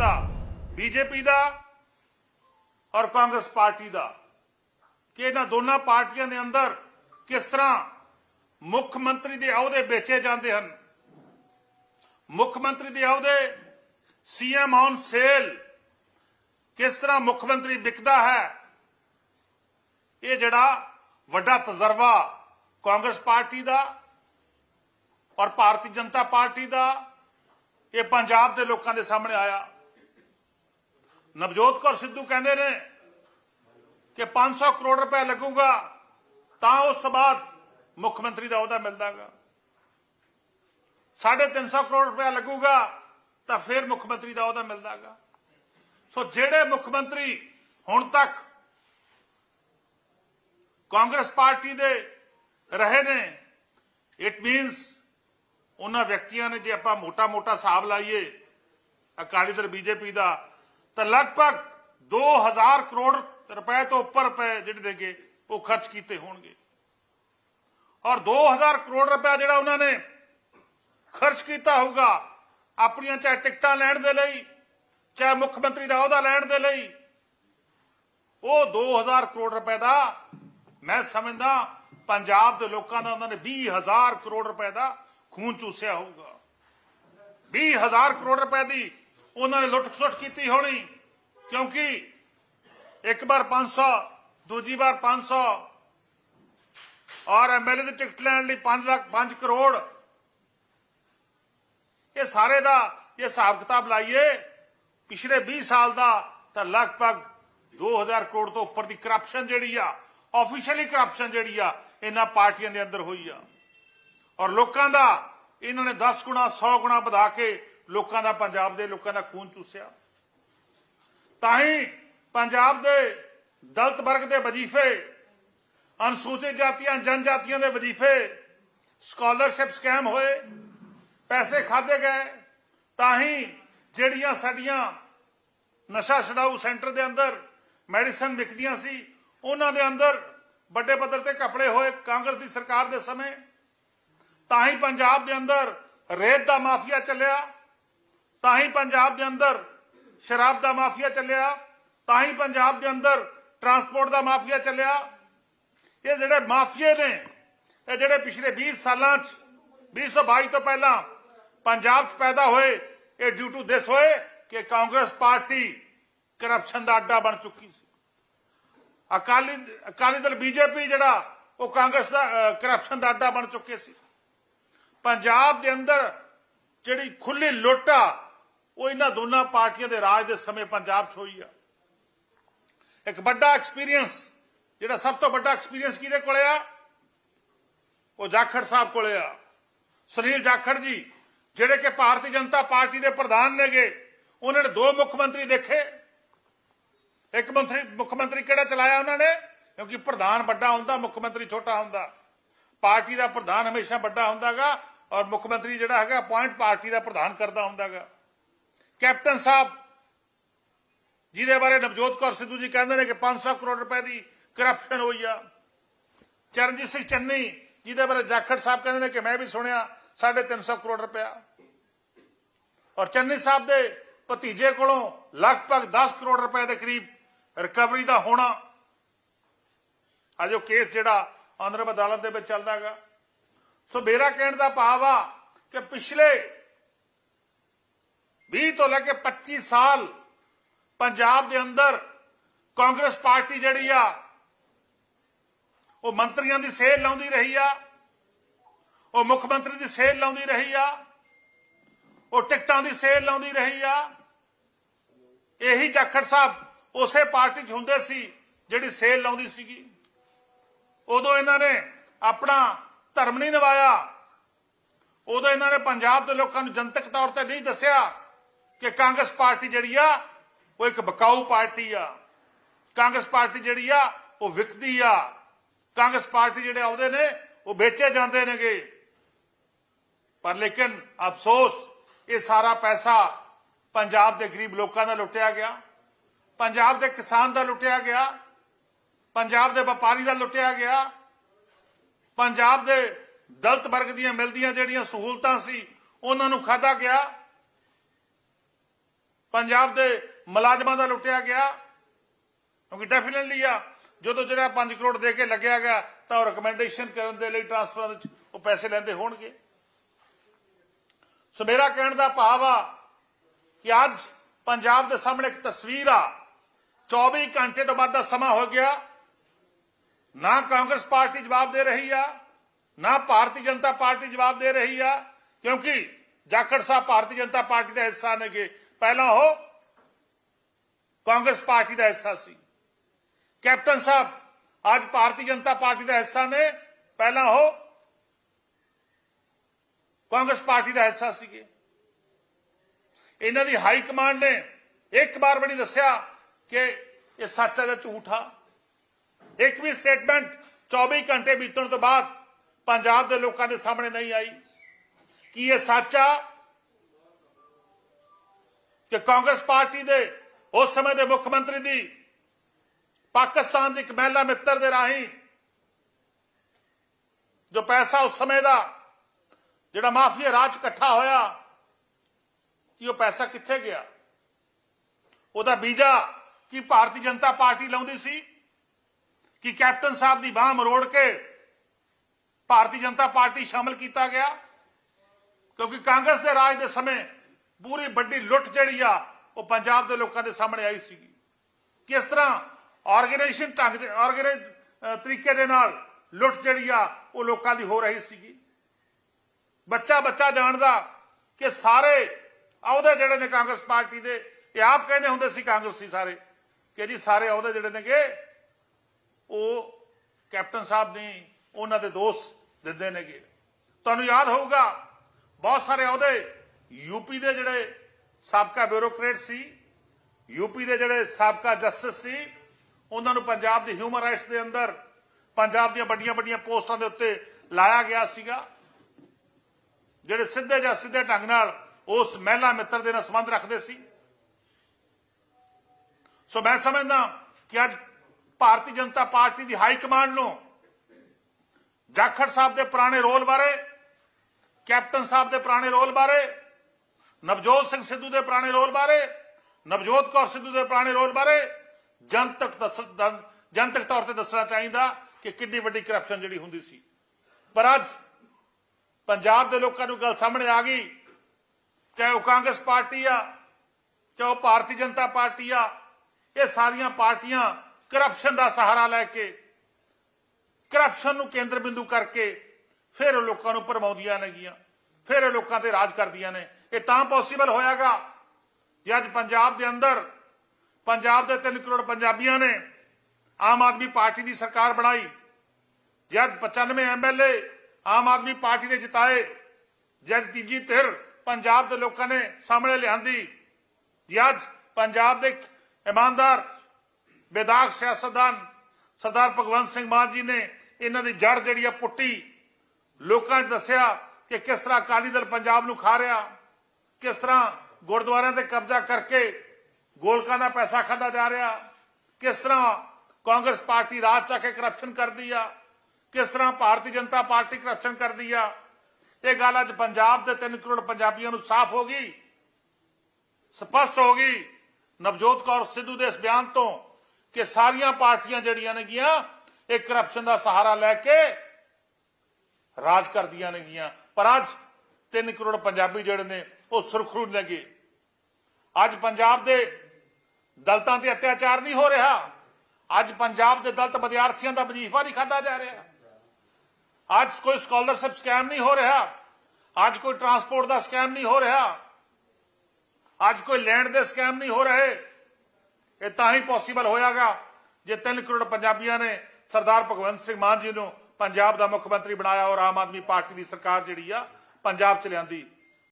ਦਾ BJP ਦਾ ਔਰ Congress party ਦਾ। ਕਿ ਇਹਨਾਂ ਦੋਨਾਂ ਪਾਰਟੀਆਂ ਦੇ ਅੰਦਰ ਕਿਸ ਤਰ੍ਹਾਂ ਮੁੱਖ ਮੰਤਰੀ ਦੇ ਅਹੁਦੇ ਵੇਚੇ ਜਾਂਦੇ ਹਨ? ਮੁੱਖ ਮੰਤਰੀ ਦੇ ਅਹੁਦੇ ਸੀਐਮ ਔਨ ਸੇਲ ਕਿਸ ਤਰ੍ਹਾਂ ਮੁੱਖ ਮੰਤਰੀ ਵਿਕਦਾ ਹੈ? ਇਹ ਜਿਹੜਾ ਵੱਡਾ ਤਜਰਬਾ ਕਾਂਗਰਸ ਪਾਰਟੀ ਦਾ ਔਰ ਭਾਰਤੀ ਜਨਤਾ ਪਾਰਟੀ ਦਾ ਇਹ ਪੰਜਾਬ ਦੇ ਲੋਕਾਂ ਦੇ ਸਾਹਮਣੇ ਆਇਆ। ਨਵਜੋਤ ਕੌਰ ਸਿੱਧੂ ਕਹਿੰਦੇ ਨੇ ਕਿ 500 ਕਰੋੜ ਰੁਪਏ ਲੱਗੂਗਾ, ਤਾਂ ਉਸ ਤੋਂ ਬਾਅਦ ਮੁੱਖ ਮੰਤਰੀ ਦਾ ਅਹੁਦਾ ਮਿਲਦਾਗਾ। 350 ਕਰੋੜ ਰੁਪਏ ਲੱਗੂਗਾ, ਤਾਂ ਫਿਰ ਮੁੱਖ ਮੰਤਰੀ ਦਾ ਅਹੁਦਾ ਮਿਲਦਾਗਾ। ਸੋ ਜਿਹੜੇ ਮੁੱਖ ਮੰਤਰੀ ਹੁਣ ਤੱਕ ਕਾਂਗਰਸ ਪਾਰਟੀ ਦੇ ਰਹੇ ਨੇ ਇਟ ਮੀਨਸ ਉਹਨਾਂ ਵਿਅਕਤੀਆਂ ਨੇ ਜੇ ਆਪਾਂ ਮੋਟਾ-ਮੋਟਾ ਹਿਸਾਬ ਲਾਈਏ, ਅਕਾਲੀ ਦਲ, ਬੀਜੇਪੀ ਦਾ ਤਾਂ ਲਗਭਗ 2000 ਕਰੋੜ ਰੁਪਏ ਤੋਂ ਉੱਪਰ ਰੁਪਏ ਜਿਹੜੇ ਦੇਗੇ, ਉਹ ਖਰਚ ਕੀਤੇ ਹੋਣਗੇ। ਔਰ 2000 ਕਰੋੜ ਰੁਪਏ ਜਿਹੜਾ ਉਹਨਾਂ ਨੇ ਖਰਚ ਕੀਤਾ ਹੋਊਗਾ, ਆਪਣੀਆਂ ਚਾਹੇ ਟਿਕਟਾਂ ਲੈਣ ਦੇ ਲਈ, ਚਾਹੇ ਮੁੱਖ ਮੰਤਰੀ ਦਾ ਅਹੁਦਾ ਲੈਣ ਦੇ ਲਈ, ਉਹ 2000 ਕਰੋੜ ਰੁਪਏ ਦਾ, ਮੈਂ ਸਮਝਦਾ ਪੰਜਾਬ ਦੇ ਲੋਕਾਂ ਦਾ ਉਹਨਾਂ ਨੇ 20000 ਕਰੋੜ ਰੁਪਏ ਦਾ ਖੂਨ ਚੂਸਿਆ ਹੋਊਗਾ। 20000 ਕਰੋੜ ਰੁਪਏ ਦੀ ਉਹਨਾਂ ਨੇ ਲੁੱਟ ਖਸੁੱਟ ਕੀਤੀ ਹੋਣੀ। ਕਿਉਂਕਿ ਇੱਕ ਵਾਰ 500 ਦੂਜੀ ਵਾਰ 500 ਔਰ ਐਮਐਲਏ ਦੀ ਟਿਕਟ ਲੈਣ ਲਈ 5 ਲੱਖ 5 ਕਰੋੜ। ਇਹ ਸਾਰੇ ਦਾ ਇਹ ਹਿਸਾਬ ਕਿਤਾਬ ਲਾਈਏ, ਪਿਛਲੇ 20 ਸਾਲ ਦਾ ਤਾਂ ਲਗਭਗ 2000 ਕਰੋੜ ਤੋਂ ਉੱਪਰ ਦੀ ਕਰਪਸ਼ਨ ਜਿਹੜੀ ਆ ਆਫੀਸ਼ੀਅਲੀ ਕਰਪਸ਼ਨ ਜਿਹੜੀ ਆ, ਇਹਨਾਂ ਪਾਰਟੀਆਂ ਦੇ ਅੰਦਰ ਹੋਈ ਆ। ਔਰ ਲੋਕਾਂ ਦਾ ਇਹਨਾਂ ਨੇ 10 ਗੁਣਾ 100 ਗੁਣਾ ਵਧਾ ਕੇ ਲੋਕਾਂ ਦਾ ਪੰਜਾਬ ਦੇ ਲੋਕਾਂ ਦਾ ਖੂਨ ਚੂਸਿਆ। ਤਾਂ ਹੀ ਪੰਜਾਬ ਦੇ ਦਲਤ ਵਰਗ ਦੇ ਵਜ਼ੀਫੇ, ਅਨੁਸੂਚਿਤ ਜਾਤੀਆਂ, ਜਨਜਾਤੀਆਂ ਦੇ ਵਜ਼ੀਫੇ ਸਕਾਲਰਸ਼ਿਪ ਸਕੈਮ ਹੋਏ, ਪੈਸੇ ਖਾਦੇ ਗਏ, ਤਾਂ ਹੀ ਜਿਹੜੀਆਂ ਸਾਡੀਆਂ ਨਸ਼ਾ ਛਡਾਊ ਸੈਂਟਰ ਦੇ ਅੰਦਰ ਮੈਡੀਸਨ ਵਿਕਦੀਆਂ ਸੀ, ਉਹਨਾਂ ਦੇ ਅੰਦਰ ਵੱਡੇ ਪੱਧਰ ਤੇ ਕਪੜੇ ਹੋਏ ਕਾਂਗਰਸ ਦੀ ਸਰਕਾਰ ਦੇ ਸਮੇਂ, ਤਾਂ ਹੀ ਪੰਜਾਬ ਦੇ ਅੰਦਰ ਰੇਤ ਦਾ ਮਾਫੀਆ ਚੱਲਿਆ। ਤਾਂ ਹੀ ਪੰਜਾਬ ਦੇ ਅੰਦਰ ਸ਼ਰਾਬ ਦਾ ਮਾਫੀਆ ਚੱਲਿਆ, ਤਾਂ ਹੀ ਪੰਜਾਬ ਦੇ ਅੰਦਰ ਟਰਾਂਸਪੋਰਟ ਦਾ ਮਾਫੀਆ ਚੱਲਿਆ। ਇਹ ਜਿਹੜੇ ਮਾਫੀਏ ਨੇ, ਇਹ ਜਿਹੜੇ ਪਿਛਲੇ 20 ਸਾਲਾਂ ਚ 2022 ਤੋਂ ਪਹਿਲਾਂ ਪੰਜਾਬ 'ਚ ਪੈਦਾ ਹੋਏ, ਇਹ ਡਿਊ ਟੂ ਦਿਸ ਹੋਏ ਕਿ ਕਾਂਗਰਸ ਪਾਰਟੀ ਕਰਪਸ਼ਨ ਦਾ ਅੱਡਾ ਬਣ ਚੁੱਕੀ ਸੀ। ਅਕਾਲੀ ਅਕਾਲੀ ਦਲ ਬੀਜੇਪੀ ਜਿਹੜਾ, ਉਹ ਕਾਂਗਰਸ ਦਾ ਕਰਪਸ਼ਨ ਦਾ ਅੱਡਾ ਬਣ ਚੁੱਕੇ ਸੀ। ਪੰਜਾਬ ਦੇ ਅੰਦਰ ਜਿਹੜੀ ਖੁੱਲੀ ਲੁੱਟ ਆ ਉਹ ਇਹਨਾਂ ਦੋਨਾਂ ਪਾਰਟੀਆਂ ਦੇ ਰਾਜ ਦੇ ਸਮੇਂ ਪੰਜਾਬ 'ਚ ਹੋਈ ਆ। ਇੱਕ ਵੱਡਾ ਐਕਸਪੀਰੀਅੰਸ ਜਿਹੜਾ ਸਭ ਤੋਂ ਵੱਡਾ ਐਕਸਪੀਰੀਅੰਸ ਕਿਹਦੇ ਕੋਲੇ ਆ? ਉਹ ਜਾਖੜ ਸਾਹਿਬ ਕੋਲੇ ਆ। ਸੁਨੀਲ ਜਾਖੜ ਜੀ, ਜਿਹੜੇ ਕਿ ਭਾਰਤੀ ਜਨਤਾ ਪਾਰਟੀ ਦੇ ਪ੍ਰਧਾਨ ਨੇਗੇ, ਉਹਨਾਂ ਨੇ ਦੋ ਮੁੱਖ ਮੰਤਰੀ ਦੇਖੇ। ਇੱਕ ਮੰਤਰੀ, ਮੁੱਖ ਮੰਤਰੀ ਕਿਹੜਾ ਚਲਾਇਆ ਉਹਨਾਂ ਨੇ? ਕਿਉਂਕਿ ਪ੍ਰਧਾਨ ਵੱਡਾ ਹੁੰਦਾ, ਮੁੱਖ ਮੰਤਰੀ ਛੋਟਾ ਹੁੰਦਾ। ਪਾਰਟੀ ਦਾ ਪ੍ਰਧਾਨ ਹਮੇਸ਼ਾ ਵੱਡਾ ਹੁੰਦਾਗਾ ਔਰ ਮੁੱਖ ਮੰਤਰੀ ਜਿਹੜਾ ਹੈਗਾ ਪੁਆਇੰਟ ਪਾਰਟੀ ਦਾ ਪ੍ਰਧਾਨ ਕਰਦਾ ਹੁੰਦਾਗਾ। ਕੈਪਟਨ ਸਾਹਿਬ, ਜਿਹਦੇ ਬਾਰੇ ਨਵਜੋਤ ਕੌਰ ਸਿੱਧੂ ਜੀ ਕਹਿੰਦੇ ਨੇ ਕਿ 500 ਕਰੋੜ ਰੁਪਏ ਦੀ ਕਰਪਸ਼ਨ ਹੋਈ ਆ। ਚਰਨਜੀਤ ਸਿੰਘ ਚੰਨੀ, ਜਿਹਦੇ ਬਾਰੇ ਜਾਖੜ ਸਾਹਿਬ ਕਹਿੰਦੇ ਨੇ ਕਿ ਮੈਂ ਵੀ ਸੁਣਿਆ 350 ਕਰੋੜ ਰੁਪਇਆ। ਔਰ ਚੰਨੀ ਸਾਹਿਬ ਦੇ ਭਤੀਜੇ ਕੋਲੋਂ ਲਗਭਗ 10 ਕਰੋੜ ਰੁਪਏ ਦੇ ਕਰੀਬ ਰਿਕਵਰੀ ਦਾ ਹੋਣਾ। ਅਜੋ ਕੇਸ ਜਿਹੜਾ ਆਨਰੇਬਲ ਅਦਾਲਤ ਦੇ ਵਿੱਚ ਚੱਲਦਾ ਹੈਗਾ। ਸੋ ਮੇਰਾ ਕਹਿਣ ਦਾ ਭਾਵ ਆ ਕਿ ਪਿਛਲੇ 20 ਤੋਂ ਲੈ ਕੇ 25 ਸਾਲ ਪੰਜਾਬ ਦੇ ਅੰਦਰ ਕਾਂਗਰਸ ਪਾਰਟੀ ਜਿਹੜੀ ਆ, ਉਹ ਮੰਤਰੀਆਂ ਦੀ ਸੇਲ ਲਾਉਂਦੀ ਰਹੀ ਆ, ਉਹ ਮੁੱਖ ਮੰਤਰੀ ਦੀ ਸੇਲ ਲਾਉਂਦੀ ਰਹੀ ਆ, ਉਹ ਟਿਕਟਾਂ ਦੀ ਸੇਲ ਲਾਉਂਦੀ ਰਹੀ ਆ। ਇਹੀ ਜਾਖੜ ਸਾਹਿਬ ਉਸੇ ਪਾਰਟੀ 'ਚ ਹੁੰਦੇ ਸੀ ਜਿਹੜੀ ਸੇਲ ਲਾਉਂਦੀ ਸੀਗੀ। ਉਦੋਂ ਇਹਨਾਂ ਨੇ ਆਪਣਾ ਧਰਮ ਨਹੀਂ ਨਿਭਾਇਆ ਉਦੋਂ ਇਹਨਾਂ ਨੇ ਪੰਜਾਬ ਦੇ ਲੋਕਾਂ ਨੂੰ ਜਨਤਕ ਤੌਰ ਤੇ ਨਹੀਂ ਦੱਸਿਆ। ਕਿ ਕਾਂਗਰਸ ਪਾਰਟੀ ਜਿਹੜੀ ਆ, ਉਹ ਇੱਕ ਬਕਾਊ ਪਾਰਟੀ ਆ। ਕਾਂਗਰਸ ਪਾਰਟੀ ਜਿਹੜੀ ਆ, ਉਹ ਵਿਕਦੀ ਆ। ਕਾਂਗਰਸ ਪਾਰਟੀ ਜਿਹੜੇ ਆਉਂਦੇ ਨੇ, ਉਹ ਵੇਚੇ ਜਾਂਦੇ ਨੇਗੇ। ਪਰ ਲੇਕਿਨ ਅਫਸੋਸ, ਇਹ ਸਾਰਾ ਪੈਸਾ ਪੰਜਾਬ ਦੇ ਗਰੀਬ ਲੋਕਾਂ ਦਾ ਲੁੱਟਿਆ ਗਿਆ। ਪੰਜਾਬ ਦੇ ਕਿਸਾਨ ਦਾ ਲੁੱਟਿਆ ਗਿਆ। ਪੰਜਾਬ ਦੇ ਵਪਾਰੀ ਦਾ ਲੁੱਟਿਆ ਗਿਆ। ਪੰਜਾਬ ਦੇ ਦਲਤ ਵਰਗ ਦੀਆਂ ਮਿਲਦੀਆਂ ਜਿਹੜੀਆਂ ਸਹੂਲਤਾਂ ਸੀ, ਉਹਨਾਂ ਨੂੰ ਖਾਦਾ ਗਿਆ। ਪੰਜਾਬ ਦੇ ਮੁਲਾਜ਼ਮਾਂ ਦਾ ਲੁੱਟਿਆ ਗਿਆ। ਕਿਉਂਕਿ ਡੈਫੀਨਿਟਲੀ ਆ, ਜਦੋਂ ਜਿਹੜਾ 5 ਕਰੋੜ ਦੇ ਕੇ ਲੱਗਿਆ ਗਿਆ, ਤਾਂ ਉਹ ਰეკਮੈਂਡੇਸ਼ਨ ਕਰਨ ਦੇ ਲਈ ਟ੍ਰਾਂਸਫਰਾਂ ਵਿੱਚ ਉਹ ਪੈਸੇ ਲੈਂਦੇ ਹੋਣਗੇ। ਸੋ ਮੇਰਾ ਕਹਿਣ ਦਾ ਭਾਵ ਆ ਕਿ ਅੱਜ ਪੰਜਾਬ ਦੇ ਸਾਹਮਣੇ ਇੱਕ ਤਸਵੀਰ ਆ। 24 ਘੰਟੇ ਤੋਂ ਬਾਅਦ ਦਾ ਸਮਾਂ ਹੋ ਗਿਆ। ਨਾ ਕਾਂਗਰਸ ਪਾਰਟੀ ਜਵਾਬ ਦੇ ਰਹੀ ਆ, ਨਾ ਭਾਰਤੀ ਜਨਤਾ ਪਾਰਟੀ ਜਵਾਬ ਦੇ ਰਹੀ ਆ, ਕਿਉਂਕਿ ਜਾਖੜ ਸਾਹਿਬ ਭਾਰਤੀ ਜਨਤਾ ਪਾਰਟੀ ਦਾ ਹਿੱਸਾ ਨੇਗੇ। ਪਹਿਲਾਂ ਉਹ ਕਾਂਗਰਸ ਪਾਰਟੀ ਦਾ ਹਿੱਸਾ ਸੀ ਕੈਪਟਨ ਸਾਹਿਬ ਅੱਜ ਭਾਰਤੀ ਜਨਤਾ ਪਾਰਟੀ ਦਾ ਹਿੱਸਾ ਨੇ ਪਹਿਲਾਂ ਉਹ ਕਾਂਗਰਸ ਪਾਰਟੀ ਦਾ ਹਿੱਸਾ ਸੀਗੇ ਇਹਨਾਂ ਦੀ ਹਾਈ ਕਮਾਂਡ ਨੇ ਇੱਕ ਵਾਰ ਬੜੀ ਦੱਸਿਆ ਕਿ ਇਹ ਸੱਚ ਹੈ ਜਾਂ ਝੂਠ ਆ ਇੱਕ ਵੀ ਸਟੇਟਮੈਂਟ 24 ਘੰਟੇ ਬੀਤਣ ਤੋਂ ਬਾਅਦ ਪੰਜਾਬ ਦੇ ਲੋਕਾਂ ਦੇ ਸਾਹਮਣੇ ਨਹੀਂ ਆਈ ਕੀ ਇਹ ਸੱਚ ਆ ਕਿ ਕਾਂਗਰਸ ਪਾਰਟੀ ਦੇ ਉਸ ਸਮੇਂ ਦੇ ਮੁੱਖ ਮੰਤਰੀ ਦੀ, ਪਾਕਿਸਤਾਨ ਦੀ ਇੱਕ ਮਹਿਲਾ ਮਿੱਤਰ ਦੇ ਰਾਹੀਂ ਜੋ ਪੈਸਾ ਉਸ ਸਮੇਂ ਦਾ ਜਿਹੜਾ ਮਾਫੀਆ ਰਾਜ ਇਕੱਠਾ ਹੋਇਆ, ਕਿ ਉਹ ਪੈਸਾ ਕਿੱਥੇ ਗਿਆ? ਉਹਦਾ ਵੀਜ਼ਾ ਕੀ ਭਾਰਤੀ ਜਨਤਾ ਪਾਰਟੀ ਲਾਉਂਦੀ ਸੀ? ਕਿ ਕੈਪਟਨ ਸਾਹਿਬ ਦੀ ਬਾਹ ਮਰੋੜ ਕੇ ਭਾਰਤੀ ਜਨਤਾ ਪਾਰਟੀ ਸ਼ਾਮਲ ਕੀਤਾ ਗਿਆ? ਕਿਉਂਕਿ ਕਾਂਗਰਸ ਦੇ ਰਾਜ ਦੇ ਸਮੇਂ ਪੂਰੀ ਵੱਡੀ ਲੁੱਟ ਜਿਹੜੀ ਆ, ਉਹ ਪੰਜਾਬ ਦੇ ਲੋਕਾਂ ਦੇ ਸਾਹਮਣੇ ਆਈ ਸੀਗੀ। ਕਿਸ ਤਰ੍ਹਾਂ ਆਰਗੇਨਾਈਜੇਸ਼ਨ ਢੰਗ ਦੇ ਆਰਗੇਨਾਈਜ਼ ਤਰੀਕੇ ਦੇ ਨਾਲ ਲੁੱਟ ਜਿਹੜੀ ਆ, ਉਹ ਲੋਕਾਂ ਦੀ ਹੋ ਰਹੀ ਸੀਗੀ। ਬੱਚਾ ਬੱਚਾ ਜਾਣਦਾ ਕਿ ਸਾਰੇ ਅਹੁਦੇ ਜਿਹੜੇ ਨੇ ਕਾਂਗਰਸ ਪਾਰਟੀ ਦੇ, ਇਹ ਆਪ ਕਹਿੰਦੇ ਹੁੰਦੇ ਸੀ ਕਾਂਗਰਸੀ ਸਾਰੇ, ਕਿ ਜੀ ਸਾਰੇ ਅਹੁਦੇ ਜਿਹੜੇ ਨੇਗੇ, ਉਹ ਕੈਪਟਨ ਸਾਹਿਬ ਨੇ ਉਹਨਾਂ ਦੇ ਦੋਸਤ ਦਿੰਦੇ ਨੇਗੇ। ਤੁਹਾਨੂੰ ਯਾਦ ਹੋਊਗਾ, ਬਹੁਤ ਸਾਰੇ ਅਹੁਦੇ ਯੂਪੀ ਦੇ ਜਿਹੜੇ ਸਾਬਕਾ ਬਿਊਰੋਕਰੇਟ ਸੀ, ਯੂਪੀ ਦੇ ਜਿਹੜੇ ਸਾਬਕਾ ਜਸਟਿਸ ਸੀ, ਉਹਨਾਂ ਨੂੰ ਪੰਜਾਬ ਦੇ ਹਿਊਮਨ ਰਾਈਟਸ ਦੇ ਅੰਦਰ, ਪੰਜਾਬ ਦੀਆਂ ਵੱਡੀਆਂ ਵੱਡੀਆਂ ਪੋਸਟਾਂ ਦੇ ਉੱਤੇ ਲਾਇਆ ਗਿਆ ਸੀਗਾ। ਜਿਹੜੇ ਸਿੱਧੇ ਜਾਂ ਸਿੱਧੇ ਢੰਗ ਨਾਲ ਉਸ ਮਹਿਲਾ ਮਿੱਤਰ ਦੇ ਨਾਲ ਸੰਬੰਧ ਰੱਖਦੇ ਸੀ। ਸੋ ਮੈਂ ਸਮਝਦਾ ਕਿ ਅੱਜ ਭਾਰਤੀ ਜਨਤਾ ਪਾਰਟੀ ਦੀ ਹਾਈ ਕਮਾਂਡ ਨੂੰ ਜਾਖੜ ਸਾਹਿਬ ਦੇ ਪੁਰਾਣੇ ਰੋਲ ਬਾਰੇ, ਕੈਪਟਨ ਸਾਹਿਬ ਦੇ ਪੁਰਾਣੇ ਰੋਲ ਬਾਰੇ ਨਵਜੋਤ ਸਿੰਘ ਸਿੱਧੂ ਦੇ ਪੁਰਾਣੇ ਰੋਲ ਬਾਰੇ, ਨਵਜੋਤ ਕੌਰ ਸਿੱਧੂ ਦੇ ਪੁਰਾਣੇ ਰੋਲ ਬਾਰੇ ਜਨਤਕ ਜਨਤਕ ਤੌਰ ਤੇ ਦੱਸਣਾ ਚਾਹੀਦਾ ਕਿ ਕਿੰਨੀ ਵੱਡੀ ਕਰਪਸ਼ਨ ਜਿਹੜੀ ਹੁੰਦੀ ਸੀ। ਪਰ ਅੱਜ ਪੰਜਾਬ ਦੇ ਲੋਕਾਂ ਨੂੰ ਗੱਲ ਸਾਹਮਣੇ ਆ ਗਈ। ਚਾਹੇ ਉਹ ਕਾਂਗਰਸ ਪਾਰਟੀ ਆ, ਚਾਹੇ ਉਹ ਭਾਰਤੀ ਜਨਤਾ ਪਾਰਟੀ ਆ, ਇਹ ਸਾਰੀਆਂ ਪਾਰਟੀਆਂ ਕਰਪਸ਼ਨ ਦਾ ਸਹਾਰਾ ਲੈ ਕੇ ਕਰਪਸ਼ਨ ਨੂੰ ਕੇਂਦਰ ਬਿੰਦੂ ਕਰਕੇ ਫਿਰ ਉਹ ਲੋਕਾਂ ਨੂੰ ਭਰਮਾਉਂਦੀਆਂ ਨੇਗੀਆਂ, ਫਿਰ ਇਹ ਲੋਕਾਂ ਤੇ ਰਾਜ ਕਰਦੀਆਂ ਨੇ। ਇਹ ਤਾਂ ਪੋਸੀਬਲ ਹੋਇਆਗਾ ਜੇ ਅੱਜ ਪੰਜਾਬ ਦੇ ਅੰਦਰ ਪੰਜਾਬ ਦੇ 3 ਕਰੋੜ ਪੰਜਾਬੀਆਂ ਨੇ ਆਮ ਆਦਮੀ ਪਾਰਟੀ ਦੀ ਸਰਕਾਰ ਬਣਾਈ ਜਦ 95 ਐਮਐਲਏ ਆਮ ਆਦਮੀ ਪਾਰਟੀ ਦੇ ਜਿਤਾਏ ਜਦ ਤੀਜੀ ਧਿਰ ਪੰਜਾਬ ਦੇ ਲੋਕਾਂ ਨੇ ਸਾਹਮਣੇ ਲਿਆਂਦੀ ਜੀ ਅੱਜ ਪੰਜਾਬ ਦੇ ਇੱਕ ਇਮਾਨਦਾਰ ਬੇਦਾਗ ਸਿਆਸਤਦਾਨ ਸਰਦਾਰ ਭਗਵੰਤ ਸਿੰਘ ਮਾਨ ਜੀ ਨੇ ਇਹਨਾਂ ਦੀ ਜੜ ਜਿਹੜੀ ਆ ਪੁੱਟੀ ਲੋਕਾਂ 'ਚ ਦੱਸਿਆ ਕਿ ਕਿਸ ਤਰ੍ਹਾਂ ਅਕਾਲੀ ਦਲ ਪੰਜਾਬ ਨੂੰ ਖਾ ਰਿਹਾ ਕਿਸ ਤਰ੍ਹਾਂ ਗੁਰਦੁਆਰਿਆਂ ਤੇ ਕਬਜ਼ਾ ਕਰਕੇ ਗੋਲਕਾਂ ਦਾ ਪੈਸਾ ਖਾਦਾ ਜਾ ਰਿਹਾ? ਕਿਸ ਤਰ੍ਹਾਂ ਕਾਂਗਰਸ ਪਾਰਟੀ ਰਾਜ ਚ ਕੇ ਕਰਪਸ਼ਨ ਕਰਦੀ ਆ? ਕਿਸ ਤਰ੍ਹਾਂ ਭਾਰਤੀ ਜਨਤਾ ਪਾਰਟੀ ਕਰਪਸ਼ਨ ਕਰਦੀ ਆ? ਇਹ ਗੱਲ ਅੱਜ ਪੰਜਾਬ ਦੇ 3 ਕਰੋੜ ਪੰਜਾਬੀਆਂ ਨੂੰ ਸਾਫ਼ ਹੋ ਗਈ, ਸਪਸ਼ਟ ਹੋ ਗਈ। ਨਵਜੋਤ ਕੌਰ ਸਿੱਧੂ ਦੇ ਇਸ ਬਿਆਨ ਤੋਂ ਕਿ ਸਾਰੀਆਂ ਪਾਰਟੀਆਂ ਜਿਹੜੀਆਂ ਨੇਗੀਆਂ, ਇਹ ਕਰਪਸ਼ਨ ਦਾ ਸਹਾਰਾ ਲੈ ਕੇ ਰਾਜ ਕਰਦੀਆਂ ਨੇਗੀਆਂ। ਪਰ ਅੱਜ 3 ਕਰੋੜ ਪੰਜਾਬੀ ਜਿਹੜੇ ਨੇ ਉਹ ਸੁਰਖਰੂ ਨੇਗੇ ਅੱਜ ਪੰਜਾਬ ਦੇ ਦਲਤਾਂ ਤੇ ਅਤਿਆਚਾਰ ਨਹੀਂ ਹੋ ਰਿਹਾ। ਅੱਜ ਪੰਜਾਬ ਦੇ ਦਲਤ ਵਿਦਿਆਰਥੀਆਂ ਦਾ ਵਜੀਫਾ ਨਹੀਂ ਖਾਦਾ ਜਾ ਰਿਹਾ। ਅੱਜ ਕੋਈ ਸਕਾਲਰਸ਼ਿਪ ਸਕੈਮ ਨਹੀਂ ਹੋ ਰਿਹਾ। ਅੱਜ ਕੋਈ ਟਰਾਂਸਪੋਰਟ ਦਾ ਸਕੈਮ ਨਹੀਂ ਹੋ ਰਿਹਾ। ਅੱਜ ਕੋਈ ਲੈਂਡ ਦੇ ਸਕੈਮ ਨਹੀਂ ਹੋ ਰਹੇ। ਇਹ ਤਾਂ ਹੀ ਪੋਸੀਬਲ ਹੋਇਆਗਾ ਜੇ 3 ਕਰੋੜ ਪੰਜਾਬੀਆਂ ਨੇ ਸਰਦਾਰ ਭਗਵੰਤ ਸਿੰਘ ਮਾਨ ਜੀ ਨੂੰ ਪੰਜਾਬ ਦਾ ਮੁੱਖ ਮੰਤਰੀ ਬਣਾਇਆ ਔਰ ਆਮ ਆਦਮੀ ਪਾਰਟੀ ਦੀ ਸਰਕਾਰ ਜਿਹੜੀ ਆ ਪੰਜਾਬ ਚ ਲਿਆਂਦੀ।